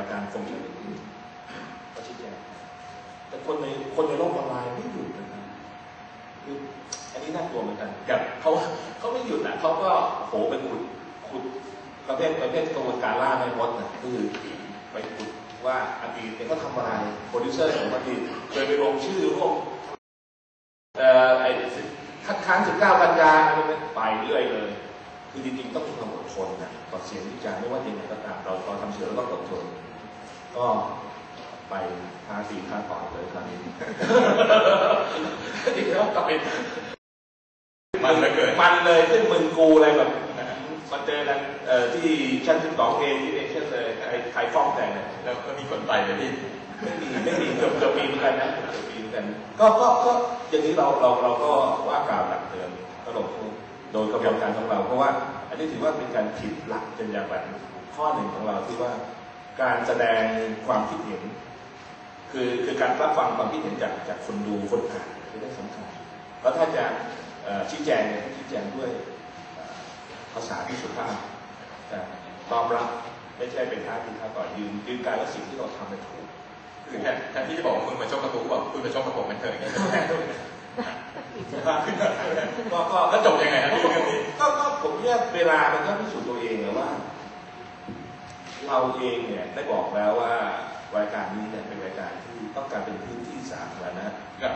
รายการคงจะก็ชี้แจงแต่คนในคนในโลกออนไลน์ไม่หยุดนะครับคืออันนี้น่ากลัวเหมือนกันกับเขาเขาไม่หยุดนะเขาก็โหไปขุดขุดประเภทประเภทกระบวนการล่าในมดนะคือไปขุดว่าอดีตเนี่ยเขาทำอะไรโปรดิวเซอร์ของอดีตเคยไปลงชื่อร่วมเอ่อไอ้คัดค้านสิบเก้ากันยาอะไรพวกนี้ไปเรื่อยเลย คือจริงๆต้องมีความอดทนนะต่อเสียงวิจารณ์ไม่ว่ายังไงก็ตามเราเราทำเสือเราต้องอดทนก็ไปทาสีทาต่อเลยคราวนี้จริงๆแล้วกลับไปมันเหลือเกินมันเลยขึ้นมึงกูอะไรแบบมาเจอกันเอ่อที่ชั้นที่สองเอที่เอเชียเลยใครใครฟ้องแต่งเนี่ยแล้วก็มีคนไปเลยพี่ไม่มีไม่มีเกือบเกือบปีเหมือนกันนะเกือบปีเหมือนกันก็ก็ก็อย่างนี้เราเราเราก็ว่ากล่าวตักเตือนก็ลงโทษ โดยกระบวนการของเรา เพราะว่าอันนี้ถือว่าเป็นการผิดหลักจรรยาบรรณข้อหนึ่งของเราที่ว่าการแสดงความคิดเห็น คือคือการรับฟังความคิดเห็นจากจากคนดูคนอ่านคือได้สำคัญแล้วถ้าจะเอ่อชี้แจงเนี่ยชี้แจงด้วยเอ่อภาษาที่สุภาพแต่น้อมรับไม่ใช่เป็นท่าทีท่าต่อยืนยืนการว่าสิ่งที่เราทำเป็นถูกคือแทนแทนที่จะบอกว่าคุณมาชกกระตุกบอกคุณมาชกกระผมมันเถอะอย่างเงี้ย ก็ก็แล้วจบยังไงครับพี่เรื่องนี้ก็ก็ผมเนี่ยเวลามันก็พิสูจน์ตัวเองนะว่า เราเองเนี่ยได้บอกแล้วว่ารายการนี้เนี่ยเป็นรายการที่ต้องการเป็นพื้นที่สาธารณะกับ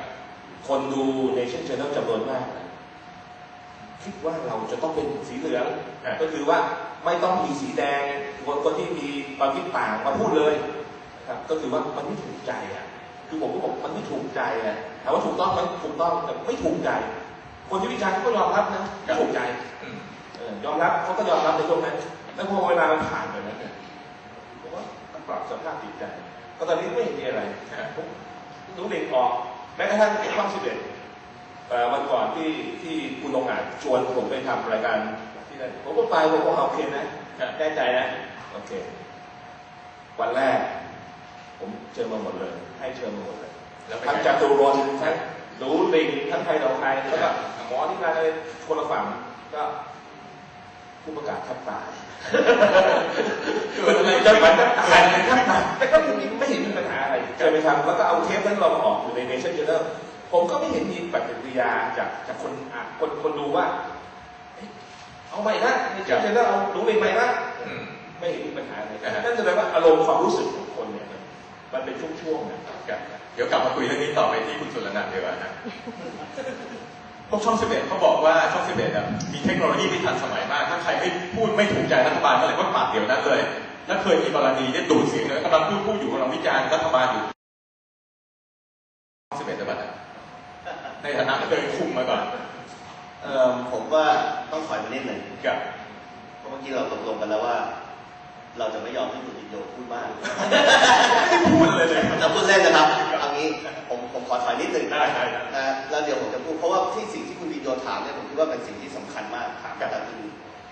คนดูในเช่นเชนจำนวนมากนะคิดว่าเราจะต้องเป็นสีเหลือง ก็คือว่าไม่ต้องมีสีแดงคนคนที่มีความคิดต่างมาพูดเลยนะครับ ก็คือว่ามันไม่ถูกใจอะ คือผมก็บอกมันไม่ถูกใจอะถามว่าถูกต้องไหมถูกต้องแต่ไม่ถูกใจ คนที่วิจารณ์เขาก็ยอมรับนะไม่ถูกใจยอมรับเขาก็ยอมรับในตรงนั้นแล้วพอเวลามันผ่านไปแล้วเนี่ยผมว่ามันปรับสภาพจิตใจก็ตอนนี้ไม่เห็นมีอะไรผมรู้เด็กออกแม้กระทั่งไอ้ข้อสิบเอ็ดวันก่อนที่ที่คุณลงอาจชวนผมไปทำรายการที่นั่นผมก็ไปผมก็โอเคนะแน่ใจนะโอเค วันแรก ผมเชิญมาหมดเลย ให้เชิญมาหมดเลย ทั้งจตุรนต์ทั้งหนูลิงทั้งไทยดอกไทยแล้วก็หมอที่มาเลยคนละฝั่งก็ผู้ประกาศแทบตายคืออะไรจะจะเหมืมัอนนแทบตายแทบตายแต่ก็ไม่ไม่เห็นมีปัญหาอะไรเคยไปทำแล้วก็เอาเทปนั้นเรามาออกอยู่ในเนชั่นเจอร์ผมก็ไม่เห็นมีปฏิกิริยาจากจากคนอะคนคนดูว่า เอ๊ะเอาใหม่นะในเนชั่นเจอร์เอาหนูลิงใหม่นะอืมไม่เห็นมีปัญหาอะไรอ่าฮะนั่นแสดงว่าอารมณ์ความรู้สึกของคนเนี่ยมันเป็นช่วงๆนะกับเดี๋ยวกลับมาคุยเรื่องนี้ต่อไปที่คุณสุรนันท์เดี๋ยวานะพวกช่องสิบเอ็ดเขาบอกว่าช่องสิบเอ็ดมีเทคโนโลยีที่ทันสมัยมาก ถ้าใครไม่พูดไม่ถูกใจรัฐบาลเมื่อไหร่ก็ปัดเดี๋ยวนั้นเลย แล้วเคยมีกรณีที่ดูดเสียงเลยกำลังพูดพูดอยู่กำลังวิจารณ์รัฐบาลอยู่ช่องสิบเอ็ดจะบัดอะในฐานะที่เคยคุมมาก่อนเอ่อผมว่าต้องถอยมานิดหนึ่งกับเพราะเมื่อกี้เราตกลงกันแล้วว่า เราจะไม่ยอมให้คุณอินโดพูดมากไม่ได้พูดเลยเลยจะพูดเล่นนะครับ เอางี้ผมผมขอถอยนิดหนึ่งได้ได้ได้นะแล้วเดี๋ยวผมจะพูดเพราะว่าที่สิ่งที่คุณวินโดถามเนี่ยผมคิดว่าเป็นสิ่งที่สำคัญมากถามตั้งแต่คุณ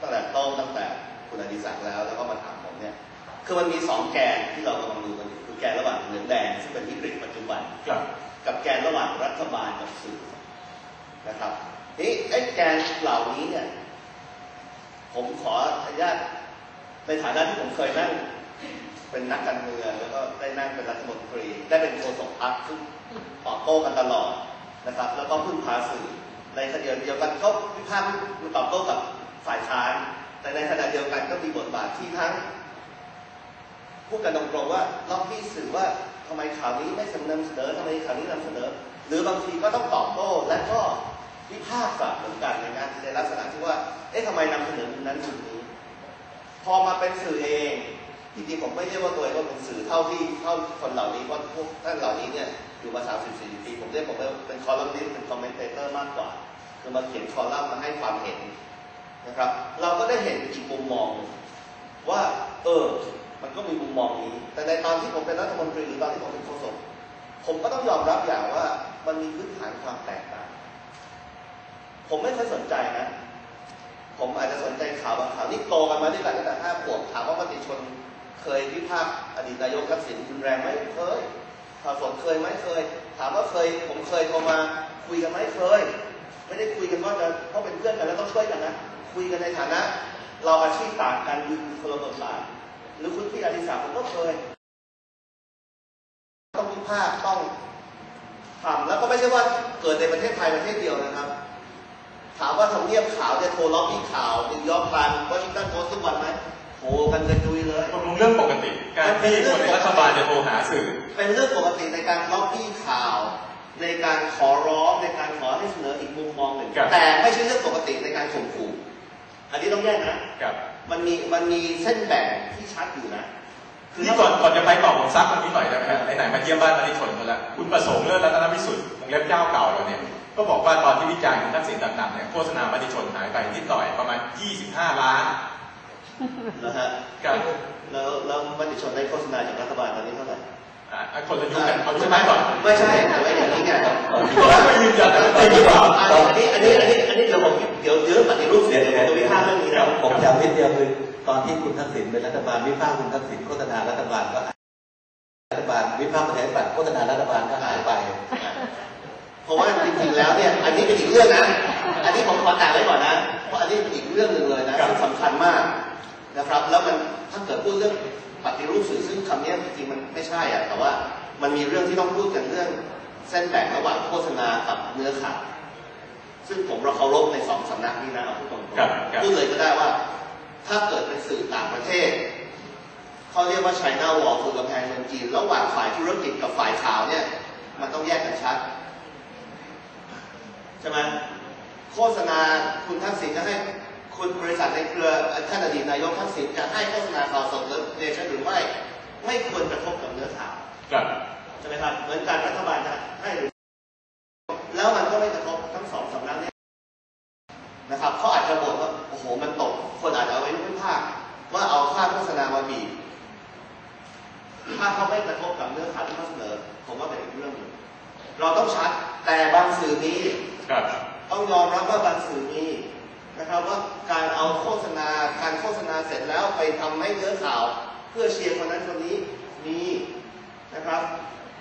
ตั้งแต่โต้งตั้งแต่คุณอดิศักดิ์แล้วแล้วก็มาถามผมเนี่ยคือมันมีสองแกนที่เรากำลังดูกันอยู่คือแกนระหว่างเหลืองแดงซึ่งเป็นวิกฤตปัจจุบันกับกับแกนระหว่างรัฐบาลกับสื่อนะครับนี่ไอ้แกนเหล่านี้เนี่ยผมขออนุญาตในฐานะที่ผมเคยนั่ง เป็นนักการเมืองแล้วก็ได้นั่งเป็นรัฐมนตรี ได้เป็นโฆษกพรรคซึ่งตอบโต้กันตลอดนะครับ แล้วก็พึ่งพาสื่อในขณะเดียวกันก็วิพากษ์วิตอบโต้กับฝ่ายค้านแต่ในขณะเดียวกันก็มีบทบาทที่ทั้งพูดกันตรงๆว่าล็อบบี้สื่อว่าทำไมข่าวนี้ไม่นำเสนอทำไมข่าวนี้นำเสนอ หรือบางทีก็ต้องตอบโต้และก็วิพากษ์กลับเหมือนกันในงานในลักษณะที่ว่า เอ๊ะทำไมนำเสนอมุมนั้นมุมนี้ พอมาเป็นสื่อเอง จริงๆผมไม่เรียกว่าตัวเองว่าเป็นสื่อเท่าที่เท่าคนเหล่านี้เพราพวกท่านเหล่านี้เนี่ยอยู่มา 30 40 ปี ผมเรียกผมเป็นคอลัมนิสต์เป็นคอมเมนเตเตอร์มากกว่า คือมาเขียนคอลัมน์มาให้ความเห็นนะครับ เราก็ได้เห็นอีกมุมมองว่า เออ มันก็มีมุมมองนี้ แต่ในตอนที่ผมเป็นรัฐมนตรีหรือตอนที่ผมเป็นโฆษกผมก็ต้องยอมรับอย่างว่ามันมีพื้นฐานความแตกต่าง ผมไม่ค่อยสนใจนะ ผมอาจจะสนใจข่าวบางข่าวนี่โตกันมาด้วยกันตั้งแต่ห้าขวบถามว่ามติชน เคยวิพากษ์อดีตนายกทักษิณรุนแรงไหมเคยข่าวสดเคยไหมเคย ถามว่าเคย ผมเคยโทรมาคุยกันไหมเคย ไม่ได้คุยกันว่าจะเพราะเป็นเพื่อนกันแล้วต้องช่วยกันนะ คุยกันในฐานะ เราอาชีพต่างกันยู่คนละบทบาทหรือคุณพี่อดิศักดิ์ผมก็เคยภาคต้องทำแล้วก็ไม่ใช่ว่าเกิดในประเทศไทยประเทศเดียวนะครับถามว่าทำเนียบขาวจะโทรล็อบบี้ข่าวนิวยอร์กไทม์วอชิงตันโพสต์ทุกวันไหม โทรกันกระจุยเลยตกลงเรื่องปกติ การที่คนในรัฐบาลจะโทรหาสื่อ เป็นเรื่องปกติในการล็อบบี้ข่าว ในการขอร้องในการขอให้เสนออีกมุมมองหนึ่งครับแต่ไม่ใช่เรื่องปกติในการข่มขู่ อันนี้ต้องแยกนะกับมันมีมันมีเส้นแบ่งที่ชัดอยู่นะนี่ก่อนก่อนจะไปต่อผมซักตรงนี้หน่อยได้ไหมครับไหนๆมาเยี่ยมบ้านมาที่ชนมาแล้ว คุณประสงค์เลิศรัตนวิสุทธิ์วงเล็บเจ้าเก่าเราเนี่ย ก็บอกว่าตอนที่วิจารณ์คุณทักษิณหนักๆเนี่ยโฆษณามติชนหายไปนิดหน่อยประมาณ 25 ล้าน นะฮะกับแล้วแล้วมติชนได้โฆษณาจากรัฐบาลตอนนี้เท่าไหร่อ่าคนละยุคกันเอายุคไหนก่อนไม่ใช่แต่ว่าอย่างนี้ไงครับไม่ยืนยันนะจริงหรือเปล่าอันนี้อันนี้อันนี้อันนี้เดี๋ยวผมเดี๋ยวเดี๋ยวปฏิรูปเดี๋ยวเดี๋ยวผมจะวิพากษ์เรื่องนี้นะผมจำนิดเดียวคือตอนที่คุณทักษิณเป็นรัฐบาลวิพากษ์คุณทักษิณโฆษณารัฐบาลก็หายรัฐบาลวิพากษ์ประชาธิปัตย์โฆษณารัฐบาลก็หายไปเพราะว่าจริงๆแล้วเนี่ยอันนี้เป็นอีกเรื่องนะ อันนี้ผมขอแตะไว้ก่อนนะ เพราะอันนี้เป็นอีกเรื่องหนึ่งเลยนะซึ่งสำคัญมาก นะครับ แล้วมันถ้าเกิดพูดเรื่องปฏิรูปสื่อซึ่งคำนี้จริงๆมันไม่ใช่อะแต่ว่ามันมีเรื่องที่ต้องพูดกันเรื่องเส้นแบ่งระหว่างโฆษณากับเนื้อข่าวซึ่งผมเราเคารพในสองสำนักนี้นะเอาพูดตรงครับครับๆพูดเลยก็ได้ว่า ถ้าเกิดเป็นสื่อต่างประเทศเขาเรียกว่า China Wall คือกำแพงเมืองจีนระหว่างฝ่ายธุรกิจกับฝ่ายข่าวเนี่ย มันต้องแยกกันชัดใช่ไหมโฆษณาคุณทักษิณจะให้ คุณบริษัทในเครือท่านอดีตนายกทักษิณจะให้โฆษณาข่าวสดหรือเนชั่นหรือไม่ ไม่ควรกระทบกับเนื้อข่าวกับใช่ไหมครับ เหมือนการรัฐบาลจะให้หรือแล้วมันก็ไม่กระทบทั้งสองสำนักนี้นะครับเขาอาจจะบ่นว่าโอ้โหมันตก คนอาจจะเอาไว้วิพากษ์ว่าเอาค่าโฆษณามาบีบถ้าเขาไม่กระทบกับเนื้อข่าวที่เขาเสนอผมว่าเป็นอีกเรื่องหนึ่งเราต้องชัดแต่บางสื่อมีกับต้องยอมรับว่าบางสื่อมีนะครับว่า การเอาโฆษณา การโฆษณาเสร็จแล้วไปทำให้เนื้อข่าว เพื่อเชียร์คนนั้นคนนี้มีนะครับ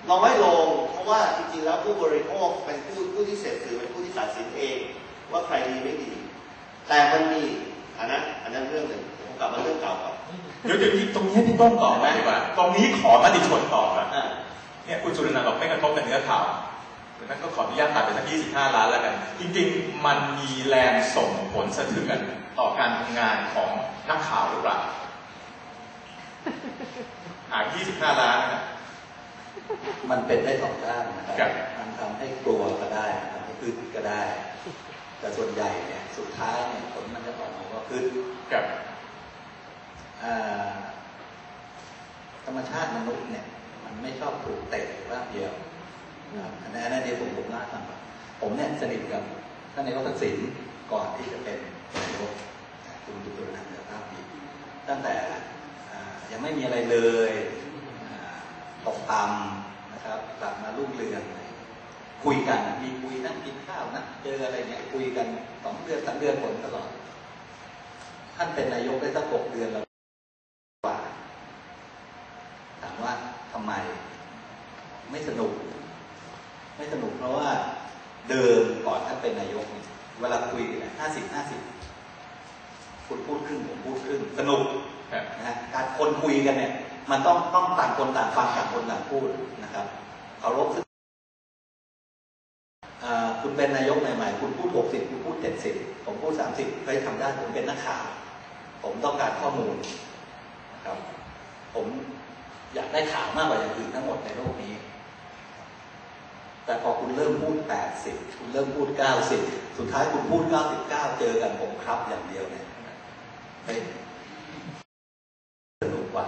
เราไม่ลงเพราะว่าจริงๆแล้วผู้บริโภคเป็นผู้ผู้ที่เสพสื่อเป็นผู้ที่ตัดสินเอง ว่าใครดีไม่ดี แต่มันมีอันนั้นอันนั้นเรื่องหนึ่งผมกลับมาเรื่องเก่าก่อนเดี๋ยวเดี๋ยวนี้ตรงนี้ให้พี่ต้นตอบไหมดีกว่าตรงนี้ขอมติชนตอบอะอ่าเนี่ยคุณสุรนันท์บอกไม่กระทบกับเนื้อข่าว ดังนั้นก็ขออนุญาตตัดไปสัก 25 ล้านแล้วกัน จริงๆ มันมีแรงส่งผลสะเทือนต่อการทำงานของนักข่าวหรือเปล่าหาก25 ล้านนะครับมันเป็นได้สองด้านนะคครัรับบมันทำให้กลัวก็ได้ทำให้อึดก็ได้ แต่ส่วนใหญ่เนี่ย สุดท้ายเนี่ยผลมันจะออกมาว่าอึดกับอ่าธรรมชาติมนุษย์เนี่ย มันไม่ชอบถูกเตะรากเดียวนะครับ อันนั้นเดี๋ยวผมผมเล่าฟังผมเนี่ยสนิทกับท่านนายกทักษิณก่อนที่จะเป็นนายกคุณจุลนันเดือภาพดีตั้งแต่ยังไม่มีอะไรเลยตกต่ำนะครับกลับมารุ่งเรืองคุยกันมีคุยนั่งกินข้าวนะเจออะไรเงี้ยคุยกันสองเดือนสามเดือนผลตลอดท่านเป็นนายกได้สักหกเดือนแล้วกว่า ถามว่าทำไม ไม่สนุก ไม่สนุกเพราะว่า เดิมก่อนท่านเป็นนายกเนี่ยเวลาคุยกันห้าสิบห้าสิบคุณพูดครึ่งผมพูดครึ่งสนุกครับนะฮะการคนคุยกันเนี่ย มันต้องต้องต่างคนต่างฟังต่างคนต่างพูดนะครับเคารพซึ่งอ่าคุณเป็นนายกใหม่ๆ คุณพูดหกสิบคุณพูดเจ็ดสิบผมพูดสามสิบเคยทำได้ผมเป็นนักข่าวผมต้องการข้อมูลนะครับ ผมอยากได้ข่าวมากกว่าอย่างอื่นทั้งหมดในโลกนี้ แต่พอคุณเริ่มพูด 80 คุณเริ่มพูด 90 สุดท้ายคุณพูด 99 เจอกันผมครับอย่างเดียวเนี่ยเฮ้ยสนุกกว่า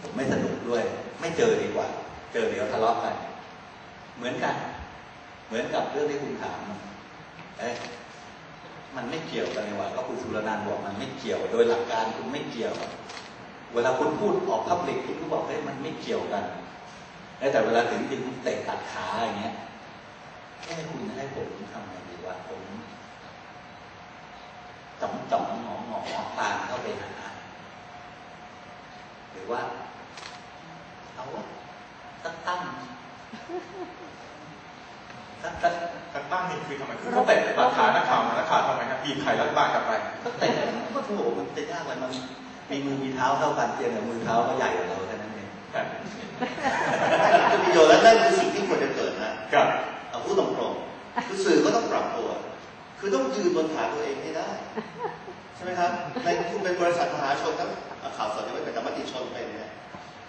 ผมไม่สนุกด้วย ไม่เจอดีกว่า เจอเดี๋ยวทะเลาะกัน เหมือนกัน เหมือนกับเรื่องที่คุณถามเอ๊ะมันไม่เกี่ยวกันเลยว่ะก็คุณสุรนันท์บอกมันไม่เกี่ยว โดยหลักการคุณไม่เกี่ยว เวลาคุณพูดออกพับลิกคุณก็บอกเฮ้ยมันไม่เกี่ยวกัน แต่เวลาถึงจริงคุณเตะตัดขาอย่างเงี้ยแค่คุณให้ผมทำไงดีวะผมจ่องจ่องหงอหงอตามเข้าไปหาหรือว่า เอาวะตั้งตั้งตั้งตั้งการตั้งนี่คือทำไมคือเขาเตะตัดขานักข่าวมานักข่าวทำไมครับบีบไข่รัฐบาลกลับไปก็เตะก็ถูกมันจะยากเลยมันมีมือมีเท้าเท่ากันเพียงแต่มือเท้าก็ใหญ่กว่าเราแค่นั้น เองครับจะมีประโยชน์และนั่นคือสิ่งที่ควรจะเกิดนะครับเอาพูดตรงๆคือสื่อก็ต้องปรับตัว คือต้องยืนบนขาตัวเองให้ได้ ใช่ไหมครับ ในคุณเป็นบริษัทมหาชนทั้งข่าวสดจะไม่เป็นแต่มติชนเป็นเนี่ย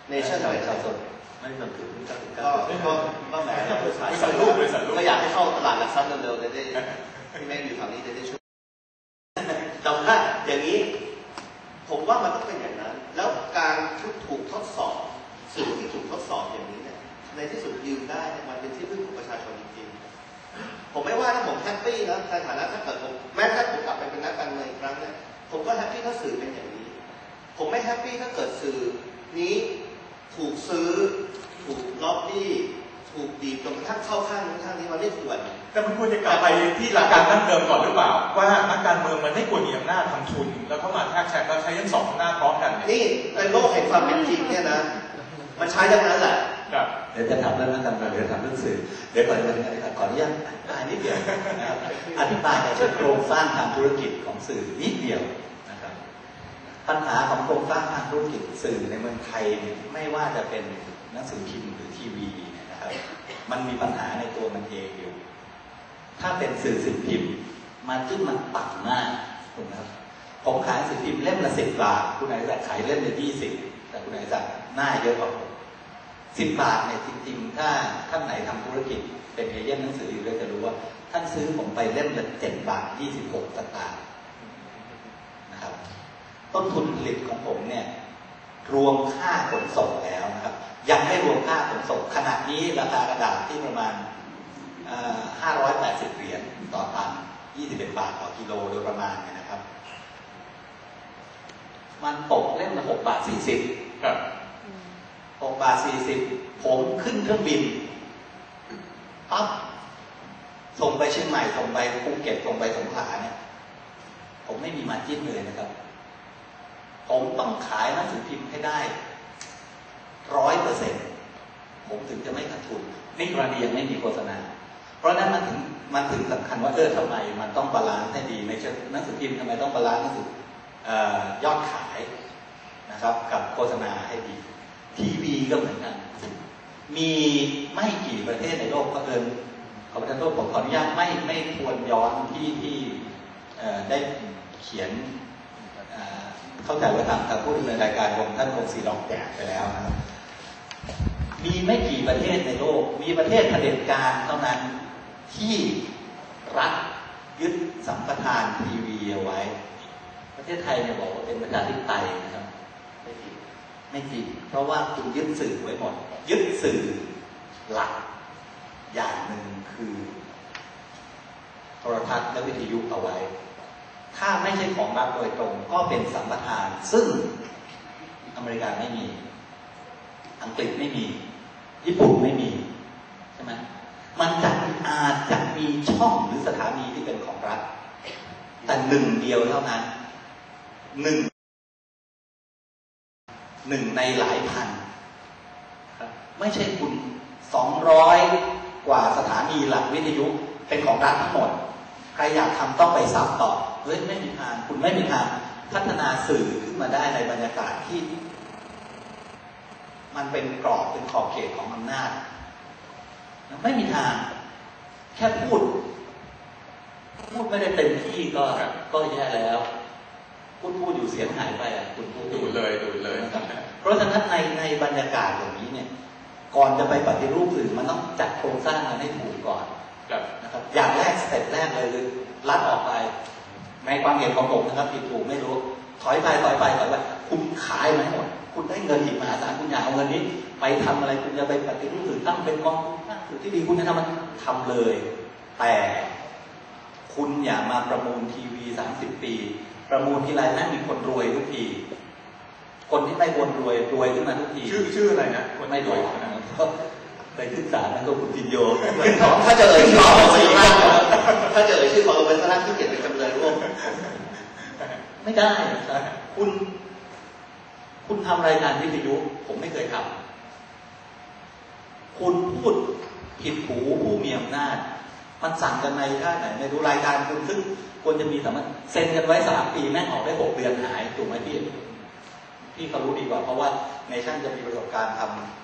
เนชั่นข่าวเป็นข่าวสดไม่บันทึกไม่บันทึกก็ก็ก็แหมบริษัทบริษัทลูกบริษัทลูกก็อยากให้เข้าตลาดหลักทรัพย์เร็วๆจะได้พี่แม่อยู่แถวนี้จะได้ช่วยแต่ว่าอย่างนี้ ผมว่ามันต้องเป็นอย่างนั้น แล้วการถูกทดสอบสื่อ ที่ถูกทดสอบอย่างนี้เนี่ยในที่สุดยืนได้เนี่ยมันเป็นที่พึ่งของประชาชนจริงๆผมไม่ว่าถ้าผมแฮปปี้นะในฐานะถ้าเกิดผมแม้ถ้าผมกลับไปเป็นนักการเมืองอีกครั้งเนี่ยผมก็แฮปปี้ถ้าสื่อเป็นอย่างนี้ ผมไม่แฮปปี้ถ้าเกิดสื่อนี้ถูกซื้อ ถูกล็อบบี้ถูกบีบจนกระทั่งเข้าข้างนู้นข้างนี้มันไม่ควรแต่มันควรจะกลับไปที่หลักการตั้งเดิมก่อนหรือเปล่า ว่านักการเมืองมันไม่ควรมีอำนาจทำทุน แล้วเข้ามาแทรกแซงแล้วใช้ทั้งสองอำนาจพร้อมกันเนี่ยนี่ในโลกแห่งความเป็นจริงเนี่ยนะ มันใช้ทั้งนั้นแหละครับเดี๋ยวจะถามเรื่องนั้นกันเดี๋ยวถามเรื่องสื่อเดี๋ยวก่อนจะไปถึงอะไรก่อนขออนุญาตอธิบายนิดเดียวนะครับอธิบายในเชิงโครงสร้างทางธุรกิจของสื่อนิดเดียวนะครับ ปัญหาของโครงสร้างทางธุรกิจสื่อในเมืองไทยเนี่ยไม่ว่าจะเป็นหนังสือพิมพ์หรือทีวีเนี่ยนะครับ มันมีปัญหาในตัวมันเองอยู่ ถ้าเป็นสื่อสิ่งพิมพ์มาจิ้นมันต่ำมากถูกไหมครับผมขายสื่อพิมพ์เล่มละสิบบาทคุณนายศักดิ์ขายเล่มละยี่สิบ แต่คุณนายศักดิ์หน้าเยอะกว่าผมสิบบาทเนี่ยจริงๆ ถ้าท่านไหนทำธุรกิจเป็นเอเย่นหนังสืออยู่ก็จะรู้ว่า ท่านซื้อผมไปเล่มละเจ็ดบาทยี่สิบหกสตางค์นะครับ ต้นทุนผลิตของผมเนี่ยรวมค่าขนส่งแล้วนะครับ ยังไม่รวมค่าขนส่งขณะนี้ราคากระดาษที่ประมาณเอ่อ580เหรียญต่อตัน21บเอ็ดบาทต่อกิโลโดยประมาณนะครับ มันตกเล่มละ6บาท40ครับ6บาท40ผมขึ้นเครื่องบินปั๊บส่งไปเชียงใหม่ส่งไปภูเก็ตส่งไปสงขลาเนี่ย ผมไม่มีมาจิ้นเลยนะครับ ผมต้องขายหนังสือพิมพ์ให้ได้ร้อยเปอร์เซ็นต์ผมถึงจะไม่ขาดทุนนี่กรณียังไม่มีโฆษณา เพราะฉะนั้นมันถึงมันถึงสำคัญว่าเออทำไม มันต้องบาลานซ์ให้ดีในเชิงหนังสือพิมพ์ทำไมต้องบาลานซ์หนังสือเอ่อ ยอดขายนะครับ กับโฆษณาให้ดี ทีวีก็เหมือนกัน มีไม่กี่ประเทศในโลกก็เอินขอประทานโทษผมขออนุญาตไม่ไม่ทวนย้อนที่ที่ได้เขียนเข้าใจว่าทางทางผู้ดำเนินรายการของท่านคงสีลองแจกไปแล้วนะครับมีไม่กี่ประเทศในโลก มีประเทศเผด็จการเท่านั้นที่รัฐยึดสัมปทานทีวีเอาไว้ ประเทศไทยเนี่ยบอกว่าเป็นประชาธิปไตยนะครับไม่จริงไม่จริงเพราะว่าคุณยึดสื่อไว้หมด ยึดสื่อหลัก อย่างหนึ่งคือโทรทัศน์และวิทยุเอาไว้ ถ้าไม่ใช่ของรัฐโดยตรงก็เป็นสัมปทาน ซึ่งอเมริกาไม่มี อังกฤษไม่มี ญี่ปุ่นไม่มี ใช่ไหมมันจะอาจจะมีช่องหรือสถานีที่เป็นของรัฐ แต่หนึ่งเดียวเท่านั้น หนึ่งหนึ่งในหลายพัน ไม่ใช่คุณสองร้อยกว่าสถานีหลักวิทยุเป็นของรัฐทั้งหมด ใครอยากทำต้องไปซับต่อ เฮ้ยไม่มีทางคุณไม่มีทางพัฒนาสื่อขึ้นมาได้ในบรรยากาศที่ มันเป็นกรอบเป็นขอบเขตของอำนาจ ไม่มีทาง แค่พูด พูดไม่ได้เต็มที่ก็ก็แย่แล้ว พูดพูดอยู่เสียงหายไปอะคุณพูดดูดเลยดูดเลยนะครับเพราะฉะนั้นในในบรรยากาศอย่างนี้เนี่ย ก่อนจะไปปฏิรูปสื่อมันต้องจัดโครงสร้างกันให้ถูกก่อนครับนะครับ อย่างแรกสเต็ปแรกเลยคือรัดออกไป ในความเห็นของผมนะครับผิดถูกไม่รู้ ถอยไปถอยไปถอยไปคุณขายมาให้หมดคุณได้เงินอีกมหาศาลคุณอยากเอาเงินนี้ ไปทำอะไรคุณจะไปปฏิรูปสื่อตั้งเป็นกองทุนตั้งสื่อที่ดีคุณจะทำมันทำเลย แต่คุณอย่ามาประมูลทีวีสามสิบปี ประมูลทีไรแม่งมีคนรวยทุกที คนที่ไม่วนรวยรวยขึ้นมาทุกที ชื่อชื่ออะไรนะคนไม่รรววยยคนนั้นก็ไปขึ้นศาลนั่นก็คุณพินโยถ้าจะเอ่ยชื่อของสีมากถ้าจะเอ่ยชื่อของโรเบิร์ตสลักที่เกียรติเป็นจำเลยร่วมไม่ได้ครับคุณ คุณทำรายการวิทยุ ผมไม่เคยทำคุณพูดผิดหูผู้มีอำนาจ มันสั่งกันในท่าไหนไม่รู้รายการคุณซึ่งควรจะมีสามารถเซ็นกันไว้สามปีแม่งออกได้หกเดือนหายถูกไหมพี่พี่เขารู้ดีกว่า เพราะว่าในช่างจะมีประสบการณ์ทำ